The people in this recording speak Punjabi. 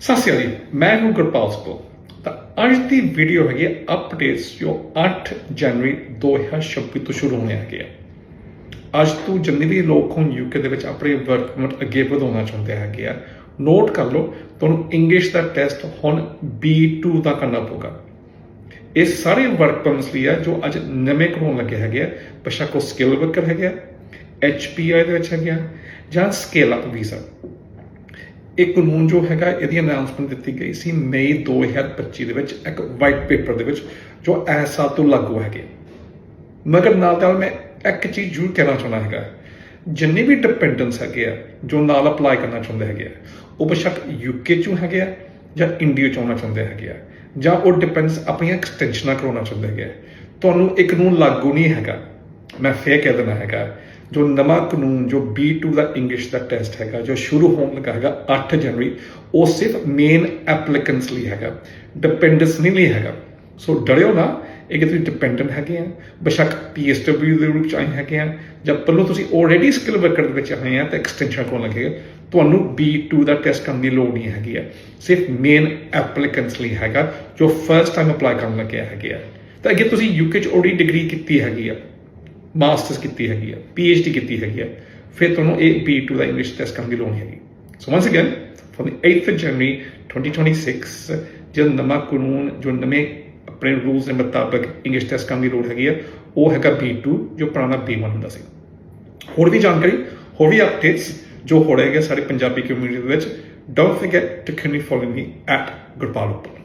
ਸਤਿ ਸ਼੍ਰੀ ਅਕਾਲ ਜੀ, ਮੈਂ ਹੂੰ ਗੁਰਪਾਲ ਸਿੰਘ ਤਾਂ ਅੱਜ ਦੀ ਵੀਡੀਓ ਹੈਗੀ ਅਪਡੇਟਸ ਜੋ 8 ਜਨਵਰੀ 2026 ਤੋਂ ਸ਼ੁਰੂ ਹੋਣੇ ਹੈਗੇ ਆ। ਅੱਜ ਤੋਂ ਜਿੰਨੇ ਵੀ ਲੋਕ ਹੁਣ ਯੂਕੇ ਦੇ ਵਿੱਚ ਆਪਣੇ ਵਰਕ ਪਰਮਿਟ ਅੱਗੇ ਵਧਾਉਣਾ ਚਾਹੁੰਦੇ ਹੈਗੇ ਆ ਨੋਟ ਕਰ ਲਓ, ਤੁਹਾਨੂੰ ਇੰਗਲਿਸ਼ ਦਾ ਟੈਸਟ ਹੁਣ B2 ਦਾ ਕਰਨਾ ਪਊਗਾ। ਇਹ ਸਾਰੇ ਵਰਕ ਪਰਮਿਟਸ ਲਈ ਆ ਜੋ ਅੱਜ ਨਵੇਂ ਕਰਾਉਣ ਲੱਗੇ ਹੈਗੇ ਆ, ਬੇਸ਼ੱਕ ਉਹ ਸਕਿੱਲ ਵਰਕਰ ਹੈਗੇ ਆ HPI ਦੇ ਵਿੱਚ ਹੈਗੇ ਆ, ਜਾਂ ਸਕੇਲ ਅਪ ਵੀਜ਼ਾ ਇਹ ਕਾਨੂੰਨ ਜੋ ਹੈਗਾ, ਇਹਦੀ ਅਨਾਉਂਸਮੈਂਟ ਦਿੱਤੀ ਗਈ ਸੀ ਮਈ 2025 ਦੇ ਵਿੱਚ, ਇੱਕ ਵਾਈਟ ਪੇਪਰ ਦੇ ਵਿੱਚ, ਜੋ ਇਸ ਸਾਲ ਤੋਂ ਲਾਗੂ ਹੈਗੇ। ਮਗਰ ਨਾਲ ਨਾਲ ਮੈਂ ਇੱਕ ਚੀਜ਼ ਜ਼ਰੂਰ ਕਹਿਣਾ ਚਾਹੁੰਦਾ ਹੈਗਾ, ਜਿੰਨੇ ਵੀ ਡਿਪੈਂਡੈਂਸ ਹੈਗੇ ਆ, ਜੋ ਨਾਲ ਅਪਲਾਈ ਕਰਨਾ ਚਾਹੁੰਦੇ ਹੈਗੇ ਆ, ਉਹ ਬੇਸ਼ੱਕ ਯੂਕੇ ਚੋਂ ਹੈਗੇ ਆ ਜਾਂ ਇੰਡੀਆ ਚੋਂ ਆਉਣਾ ਚਾਹੁੰਦੇ ਹੈਗੇ ਆ, ਜਾਂ ਉਹ ਡਿਪੈਂਡੈਂਸ ਆਪਣੀਆਂ ਐਕਸਟੈਂਸ਼ਨਾਂ ਕਰਾਉਣਾ ਚਾਹੁੰਦੇ ਹੈਗੇ ਆ। ਤੁਹਾਨੂੰ ਇਹ ਕਾਨੂੰਨ ਲਾਗੂ ਨਹੀਂ ਹੈਗਾ। ਮੈਂ ਫੇਰ ਕਹਿ ਦੇਣਾ ਹੈਗਾ, ਜੋ ਨਵਾਂ ਕਾਨੂੰਨ ਜੋ B2 ਦਾ ਇੰਗਲਿਸ਼ ਦਾ ਟੈਸਟ ਹੈਗਾ, ਜੋ ਸ਼ੁਰੂ ਹੋਣ ਲੱਗਾ ਹੈਗਾ 8 ਜਨਵਰੀ ਉਹ ਸਿਰਫ ਮੇਨ ਐਪਲੀਕੈਂਟਸ ਲਈ ਹੈਗਾ ਡਿਪੈਂਡੈਂਸ ਨਹੀਂ ਲਈ ਹੈਗਾ। ਸੋ ਡਰਿਓ ਨਾ, ਇਹ ਕਿ ਤੁਸੀਂ ਡਿਪੈਂਡੈਂਟ ਹੈਗੇ ਆ, ਬੇਸ਼ੱਕ PSW ਦੇ ਰੂਪ ਚ ਆਏ ਹੈਗੇ ਆ, ਜਾਂ ਪਹਿਲਾਂ ਤੁਸੀਂ ਆਲਰੇਡੀ ਸਕਿੱਲ ਵਰਕਰ ਦੇ ਵਿੱਚ ਆਏ ਆ, ਤਾਂ ਐਕਸਟੈਂਸ਼ਨ ਕੋਲ ਲੱਗੇਗਾ ਤੁਹਾਨੂੰ B2 ਦਾ ਟੈਸਟ ਕਰਨ ਦੀ ਲੋੜ ਨਹੀਂ ਹੈਗੀ ਆ। ਸਿਰਫ ਮੇਨ ਐਪਲੀਕੈਂਟਸ ਲਈ ਹੈਗਾ, ਜੋ ਫਰਸਟ ਟਾਈਮ ਅਪਲਾਈ ਕਰਨ ਲੱਗਿਆ ਹੈਗੇ ਆ। ਤਾਂ ਅੱਗੇ ਤੁਸੀਂ ਯੂਕੇ ਚ ਆਲਰੇਡੀ ਡਿਗਰੀ ਕੀਤੀ ਹੈਗੀ ਆ। ਮਾਸਟਰਸ ਕੀਤੀ ਹੈਗੀ ਆ, PhD ਕੀਤੀ ਹੈਗੀ ਆ, ਫਿਰ ਤੁਹਾਨੂੰ ਇਹ B2 ਦਾ ਇੰਗਲਿਸ਼ ਟੈਸਟ ਕਰਨ ਦੀ ਲੋੜ ਹੈਗੀ। ਸੋ ਵਾਂਸ ਅਗੇਨ ਫਰਮ ਦੀ 8th ਜਨਵਰੀ 2026 ਜਦ ਨਵਾਂ ਕਾਨੂੰਨ, ਜੋ ਨਵੇਂ ਆਪਣੇ ਰੂਲਸ ਦੇ ਮੁਤਾਬਕ ਇੰਗਲਿਸ਼ ਟੈਸਟ ਕਰਨ ਦੀ ਲੋੜ ਹੈਗੀ ਆ, ਉਹ ਹੈਗਾ B2 ਜੋ ਪੁਰਾਣਾ B1 ਹੁੰਦਾ ਸੀ। ਹੋਰ ਵੀ ਜਾਣਕਾਰੀ, ਹੋਰ ਵੀ ਅਪਡੇਟਸ ਜੋ ਹੋ ਰਹੇ ਹੈਗੇ ਸਾਡੇ ਪੰਜਾਬੀ ਕਮਿਊਨਿਟੀ ਦੇ ਵਿੱਚ don't forget to connect follow me at Gurpal ਉੱਪਰ